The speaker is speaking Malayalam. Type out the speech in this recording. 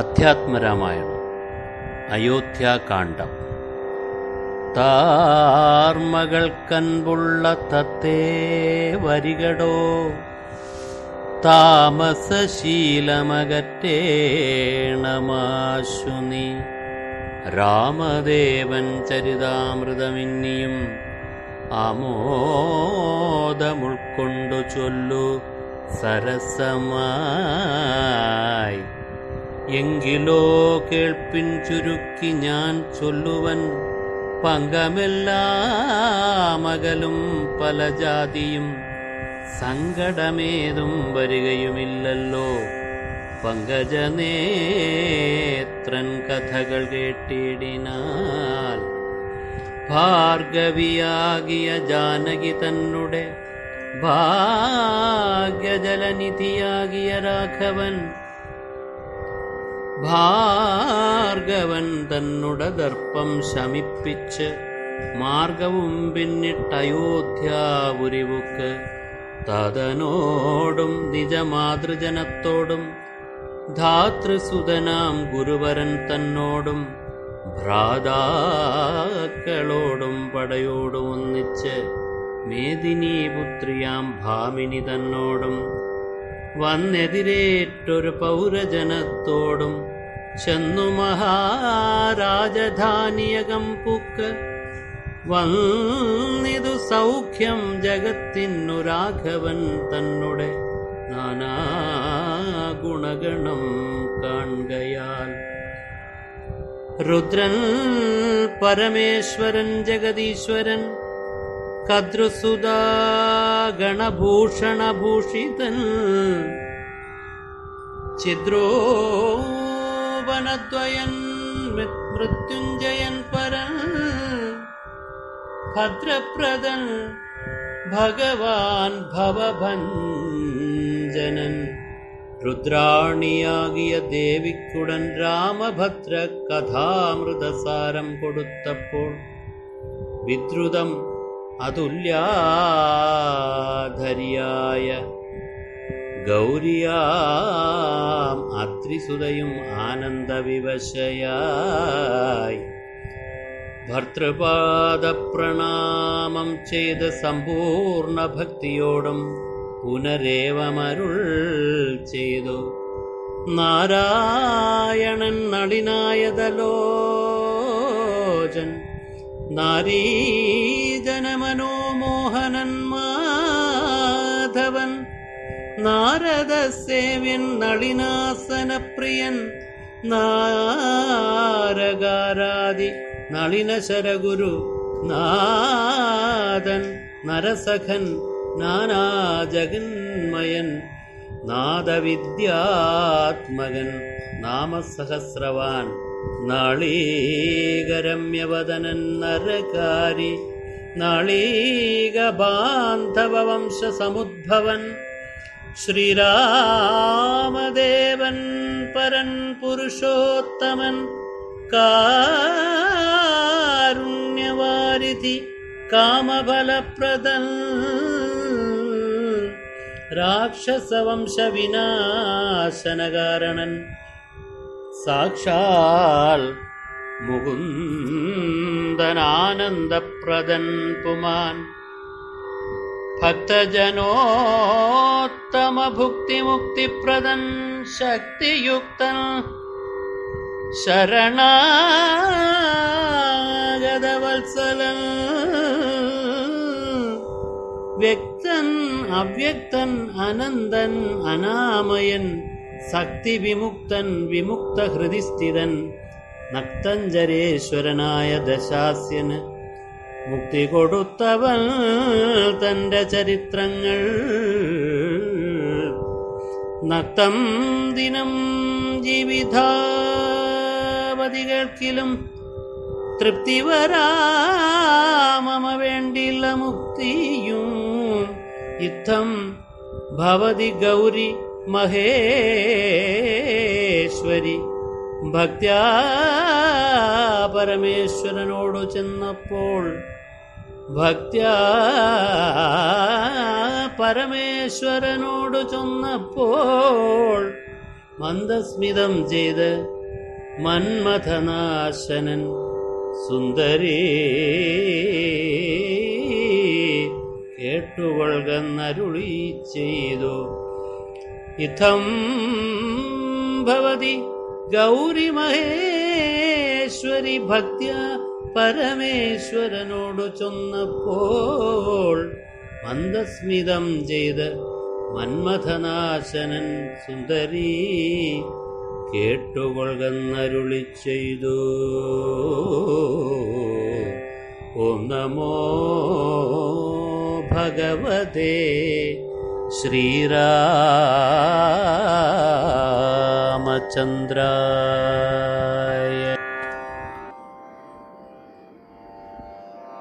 അധ്യാത്മരാമായണം അയോധ്യാകാന്ഡം. താർമകൾക്കൻപുള്ള തത്തേ വരികടോ താമസശീലമകറ്റേണമാശുനി. രാമദേവൻ ചരിതാമൃതമിന്നിയും ആമോദമുൾക്കൊണ്ടു ചൊല്ലു സരസമായി. എങ്കിലോ കേൾപ്പിൻ ചുരുക്കി ഞാൻ ചൊല്ലുവൻ. പങ്കമെല്ലാമകലും പല ജാതിയും സങ്കടമേതും വരികയുമില്ലല്ലോ. പങ്കജനേത്രൻ കഥകൾ കേട്ടിടിനാൽ ഭാർഗവിയാകിയ ജാനകി തന്നുടെ. ഭാഗ്യജലനിധിയാകിയ രാഘവൻ ഭാർഗവൻ തന്നുട ദർപ്പം ശമിപ്പിച്ച് മാർഗവും പിന്നിട്ടയോധ്യാപുരിവുക്ക് തതനോടും നിജമാതൃജനത്തോടും ധാതൃസുതനാം ഗുരുവരൻ തന്നോടും ഭ്രാതാക്കളോടും പടയോടും ഒന്നിച്ച് മേദിനീപുത്രിയാം ഭാമിനി തന്നോടും വന്നെതിരേറ്റൊരു പൗരജനത്തോടും ु महाराजधानम् पुक् वि सौख्यं जगतिनुराघवन् तण्या रुद्रन् परमेश्वरन् जगदीश्वरन् कदृसुधा गणभूषणभूषितन् चिद्रो मृत्युञ्जयन् परन् भद्रप्रदन् भगवान् भवभञ्जनन्। रुद्राण्याग्य தேவிக்குடன் ராமபத்ர கதாமிருதசாரம் विद्रुतम् வித்ருதம் அதுல்யாதரியாய ഗൗരിയാം അത്രിസുതയും ആനന്ദവിവശയായി. ഭർത്തൃപാദപ്രണാമം ചെയ്ത് സമ്പൂർണ ഭക്തിയോടും പുനരേവമരുൾ ചെയ്തു. നാരായണൻ നളിനായതലോചൻ നാരീജനമനോമോഹനൻ മാധവൻ നാരദസേവ്യൻ നളിനാസനപ്രിയൻ നാരകാരാദി നളിനശരഗുരു നാദൻ നരസഖൻ നാനാജഗന്മയൻ നാദവിദ്യാത്മകൻ നാമസഹസ്രവാൻ നാളീകരമ്യവദനൻ നരകാരി നാളീകബാന്ധവംശസമുദ്ഭവൻ श्रीरामदेवन् परन् पुरुषोत्तमन् कारुण्यवारिधि कामफलप्रदन् राक्षसवंशविनाशनकारणन् साक्षाल् मुकुन्दनानन्दप्रदन् पुमान् भक्तजनोत्तमभुक्तिमुक्तिप्रदन् शक्तियुक्तन् शरणागदवत्सलन् व्यक्तन् अव्यक्तन् अनन्दन् अनामयन् शक्तिविमुक्तन् विमुक्तहृदि स्थितन् नक्तञ्जरेश्वरनाय दशास्यन् മുക്തി കൊടുത്തവൻ തന്റെ ചരിത്രങ്ങൾ. നത്തം ദിനം ജീവിതാവതികൾക്കിലും തൃപ്തി വരാമമ വേണ്ടില്ല മുക്തിയും. യുദ്ധം ഭവതി ഗൗരി മഹേശ്വരി ഭക്ത്യാ പരമേശ്വരനോടു ചെന്നപ്പോൾ ഭക്ത്യാ പരമേശ്വരനോടു ചൊന്നപ്പോൾ മന്ദസ്മിതം ചെയ്ത് മന്മഥനാശനൻ സുന്ദരീ കേട്ടുകൊള്ളുന്നരുളി ചെയ്തു. ഇഥം ഭവതി ഗൗരി മഹേശ്വരി ഭക്ത്യ പരമേശ്വരനോട് ചൊന്നപ്പോൾ മന്ദസ്മിതം ചെയ്ത് മന്മഥനാശനൻ സുന്ദരി കേട്ടുകൊള്ളുന്നരുളി ചെയ്തു. ഓം നമോ ഭഗവതേ ശ്രീരാമചന്ദ്രായ